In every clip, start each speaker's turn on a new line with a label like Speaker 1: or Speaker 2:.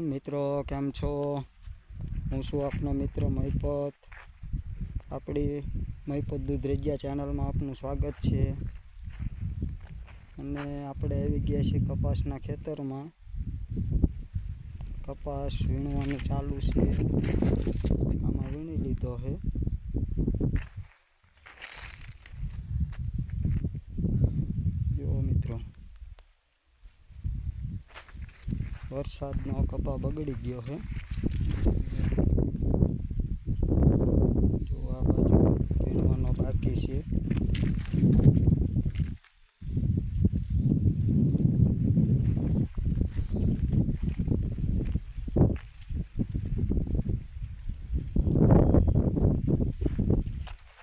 Speaker 1: મિત્રો, કેમ છો? હું છું આપનો મિત્ર મહિપત આપણી મહિપત દૂધ રેજિયા ચેનલમાં આપનું સ્વાગત છે. અને આપણે આવી ગયા છીએ કપાસના ખેતરમાં. કપાસ વીણવાનું ચાલુ છે. આમાં વીણી લીધો છે જુઓ મિત્રો વરસાદનો કપા બગડી ગયો છે જો આ બાજુ વીણવાનો બાકી છે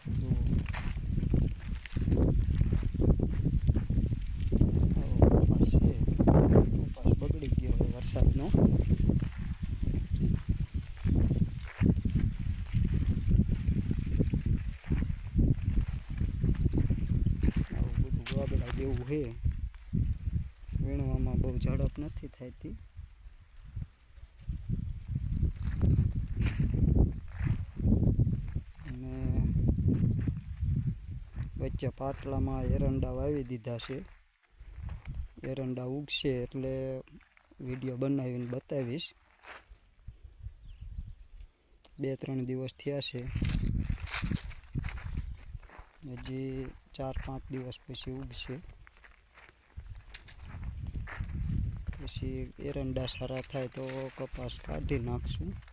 Speaker 1: જુઓ. આવો કપાસ છે કપાસ બગડી ગયો છે વરસાદનો વાદળા જેવું છે. વીણવામાં બહુ ઝડપ નથી થતી અને વચ્ચે પાટલામાં એરંડા વાવી દીધા છે. એરંડા ઉગશે એટલે વીડિયો બનાવીને બતાવીશ. બે ત્રણ દિવસ થયા છે. હજી ચાર પાંચ દિવસ પછી ઉગશે. પછી એરંડા સારા થાય તો કપાસ કાઢી નાખશું.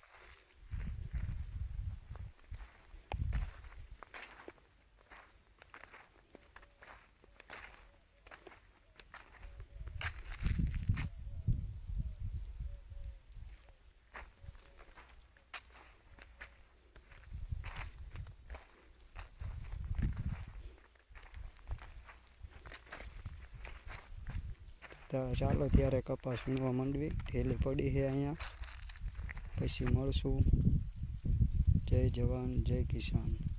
Speaker 1: ચાલો ત્યારે કપાસ વીણવા માંડવી. ઢેલી પડી છે અહીંયા. પછી મળશું. જય જવાન, જય કિસાન.